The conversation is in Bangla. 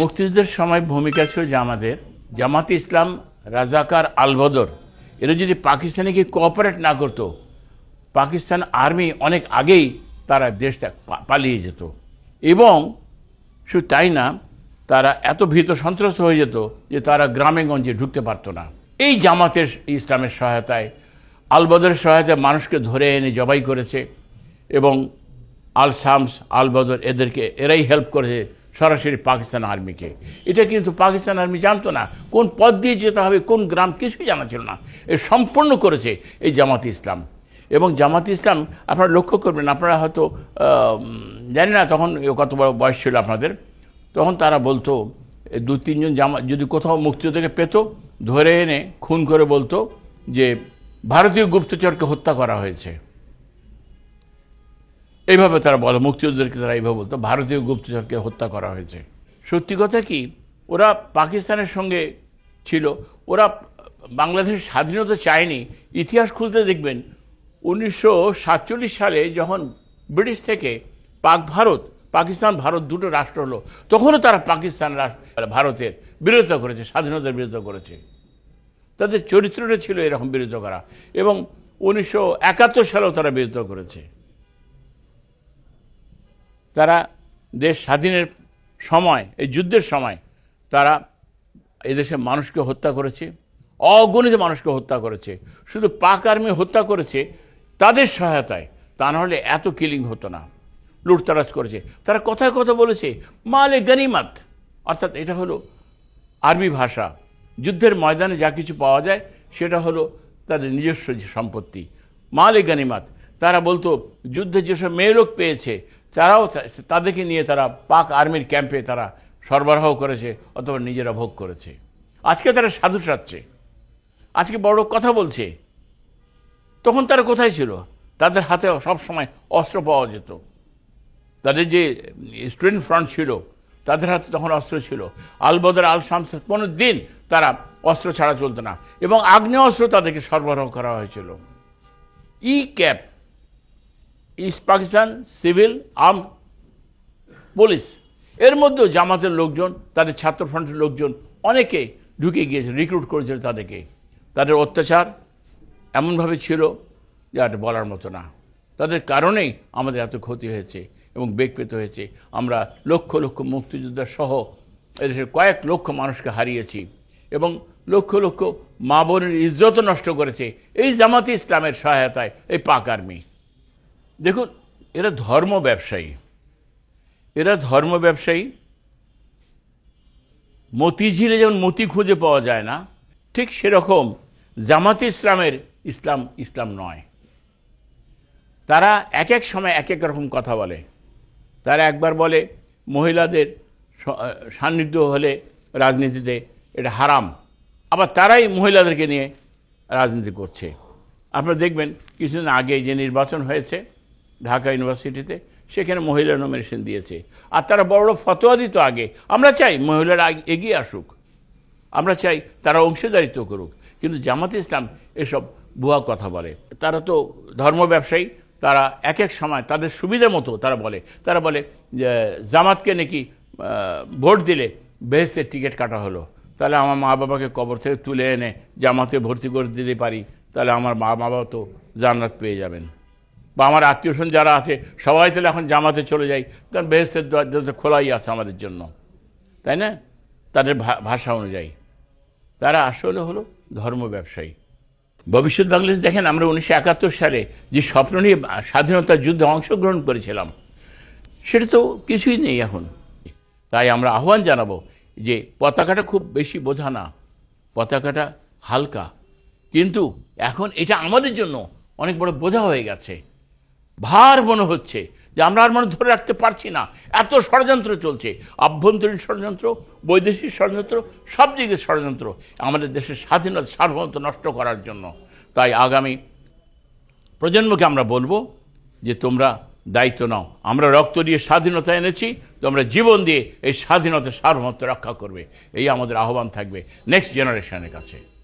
মুক্তিযুদ্ধের সময় ভূমিকা ছিল জামাতের। জামাত ইসলাম রাজাকার আলবদর এরা যদি পাকিস্তানিকে কোঅপারেট না করতো, পাকিস্তান আর্মি অনেক আগেই তারা দেশ পালিয়ে যেত। এবং শুধু তাই না, তারা এত ভীত সন্ত্রস্ত হয়ে যেত যে তারা গ্রামে গঞ্জে ঢুকতে পারতো না। এই জামাতের ইসলামের সহায়তায় আলবদরের সহায়তায় মানুষকে ধরে এনে জবাই করেছে এবং আল শামস আল বদর এদেরকে, এরাই হেল্প করেছে সরাসরি পাকিস্তান আর্মিকে। এটা কিন্তু পাকিস্তান আর্মি জানতো না। কোন পথ দিয়ে যেতে হবে, কোন গ্রাম কিছুই জানা ছিল না। এ সম্পূর্ণ করেছে এই জামাত ইসলাম। এবং জামাত ইসলাম আপনারা লক্ষ্য করবেন, আপনারা হয়তো জানি না তখন কত বড় বয়স ছিল আপনাদের। তখন তারা বলতো দু তিনজন জামা যদি কোথাও মুক্তিযোদ্ধাকে পেত, ধরে এনে খুন করে বলতো যে, ভারতীয় গুপ্তচরকে হত্যা করা হয়েছে। এইভাবে তারা বলে, মুক্তিযোদ্ধাদেরকে তারা এইভাবে বলতো, ভারতীয় গুপ্তচরকে হত্যা করা হয়েছে। সত্যি কথা কি? ওরা পাকিস্তানের সঙ্গে ছিল, ওরা বাংলাদেশের স্বাধীনতা চায়নি। ইতিহাস খুলতে দেখবেন, উনিশশো সাতচল্লিশ সালে যখন ব্রিটিশ থেকে পাক ভারত, পাকিস্তান ভারত দুটো রাষ্ট্র হলো, তখনও তারা পাকিস্তান ভারতের বিরোধিতা করেছে, স্বাধীনতার বিরোধিতা করেছে। তাদের চরিত্রটা ছিল এরকম বিরোধিতা করা। এবং উনিশশো একাত্তর সালেও তারা বিরোধিতা করেছে। তারা দেশ স্বাধীনের সময়, এই যুদ্ধের সময় তারা এদেশের মানুষকে হত্যা করেছে, অগণিত মানুষকে হত্যা করেছে। শুধু পাক আর্মি হত্যা করেছে তাদের সহায়তায়, তা নাহলে এত কিলিং হতো না, লুটতারাজ করেছে। তারা কথায় কথা বলেছে, মালে গনিমাত। অর্থাৎ এটা হলো আরবি ভাষা। যুদ্ধের ময়দানে যা কিছু পাওয়া যায়, সেটা হলো তাদের নিজস্ব যে সম্পত্তি। মালে গানিমাত। তারা বলতো, যুদ্ধে যেসব মেয়ে লোক পেয়েছে তারাও তাদেরকে নিয়ে তারা পাক আর্মির ক্যাম্পে তারা সরবরাহ করেছে অথবা নিজেরা ভোগ করেছে। আজকে তারা সাধু সাজছে আজকে বড় কথা বলছে। তখন তারা কোথায় ছিল? তাদের হাতে সব সময় অস্ত্র পাওয়া যেত। তাদের যে স্টুডেন্ট ফ্রন্ট ছিল, তাদের হাতে তখন অস্ত্র ছিল। আল বদর, আল শামস, কোনো দিন তারা অস্ত্র ছাড়া চলতো না। এবং আগ্নেয় অস্ত্র তাদেরকে সরবরাহ করা হয়েছিল। ই cap east Pakistan, civil, arm, police. এর মধ্যেও জামাতের লোকজন, তাদের ছাত্র ফ্রন্টের লোকজন অনেকে ঢুকে গিয়েছে রিক্রুট করেছিল তাদেরকে। তাদের অত্যাচার এমনভাবে ছিল যে বলার মতো না। তাদের কারণেই আমাদের এত ক্ষতি হয়েছে এবং বেগ পেতে হয়েছে। আমরা লক্ষ লক্ষ মুক্তিযোদ্ধা সহ এদেশের কয়েক লক্ষ মানুষকে হারিয়েছি এবং লক্ষ লক্ষ মা বোনের ইজ্জত নষ্ট করেছে। এই জামাতি ইসলামের সহায়তায় এই পাক আর্মি। দেখুন, এরা ধর্ম ব্যবসায়ী। এরা ধর্ম ব্যবসায়ী। মতিঝিলে যেমন মতি খুঁজে পাওয়া যায় না, ঠিক সেরকম জামাত ইসলামের ইসলাম ইসলাম নয়। তারা এক এক সময় এক এক রকম কথা বলে। তারা একবার বলে, মহিলাদের সান্নিধ্য হলে রাজনীতিতে এটা হারাম। আবার তারাই মহিলাদেরকে নিয়ে রাজনীতি করছে। আপনারা দেখবেন কিছুদিন আগে যে নির্বাচন হয়েছে ঢাকা ইউনিভার্সিটিতে, সেখানে মহিলা নমিনেশন দিয়েছে। আর তারা বড় বড় ফতোয়া দিত আগে। আমরা চাই মহিলারা এগিয়ে আসুক। আমরা চাই তারা অংশীদারিত্ব করুক। কিন্তু জামাত ইসলাম এসব ভুয়া কথা বলে। তারা তো ধর্ম ব্যবসায়ী। তারা এক এক সময় তাদের সুবিধা মতো তারা বলে। তারা বলে যে, জামাতকে নাকি ভোট দিলে বেহেস্তের টিকিট কাটা হলো। তাহলে আমার মা বাবাকে কবর থেকে তুলে এনে জামাতে ভর্তি করে দিতে পারি। তাহলে আমার মা বাবা তো জান্নাত পেয়ে যাবেন। বা আমার আত্মীয় স্বজন যারা আছে, সবাই তাহলে এখন জামাতে চলে যাই কারণ বেহেস্তের দরজা খোলাই আছে আমাদের জন্য। তাই না? তাদের ভাষা অনুযায়ী। তারা আসলে হলো ধর্ম ব্যবসায়ী। ভবিষ্যৎ বাংলাদেশ দেখেন, আমরা উনিশশো একাত্তর সালে যে স্বপ্ন নিয়ে স্বাধীনতার যুদ্ধে অংশগ্রহণ করেছিলাম, সেটা তো কিছুই নেই এখন। তাই আমরা আহ্বান জানাব যে পতাকাটা খুব বেশি বোঝা না। পতাকাটা হালকা। কিন্তু এখন এটা আমাদের জন্য অনেক বড় বোঝা হয়ে গেছে। ভার মনে হচ্ছে যে আমরা আর মনে ধরে রাখতে পারছি না। এত ষড়যন্ত্র চলছে। আভ্যন্তরীণ ষড়যন্ত্র, বৈদেশিক ষড়যন্ত্র, সব দিকে ষড়যন্ত্র আমাদের দেশের স্বাধীনতা, সার্বভৌমত্ব নষ্ট করার জন্য। তাই আগামী প্রজন্মকে আমরা বলব যে তোমরা দায়িত্ব নাও। আমরা রক্ত দিয়ে স্বাধীনতা এনেছি, তোমরা জীবন দিয়ে এই স্বাধীনতা, সার্বভৌমত্ব রক্ষা করবে। এই আমাদের আহ্বান থাকবে নেক্সট জেনারেশনের কাছে।